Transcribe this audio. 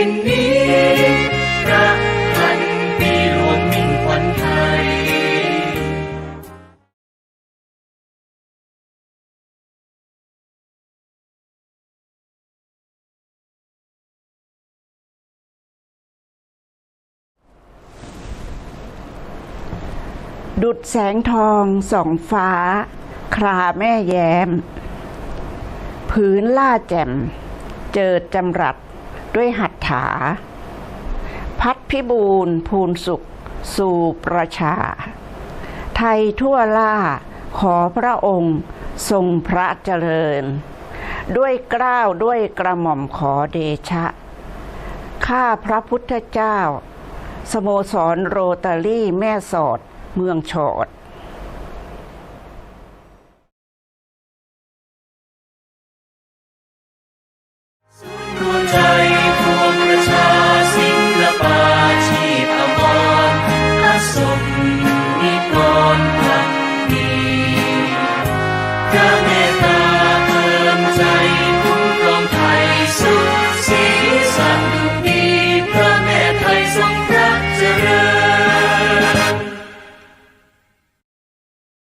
ดินนี้พระพันปีหลวงมิ่งขวัญไทย ดุดแสงทองส่องฟ้า คราแม่แย้ม ผืนล่าแจ่ม เจิดจำรัด ด้วยหัตถา พัดพิบูลภูนสุข สู่ประชา ไทยทั่วล่าขอพระองค์ทรงพระเจริญ ด้วยเกล้าวด้วยกระหม่อมขอเดชะ ข้าพระพุทธเจ้า สโมสรโรตารี่แม่สอดเมืองโฉด Thank you.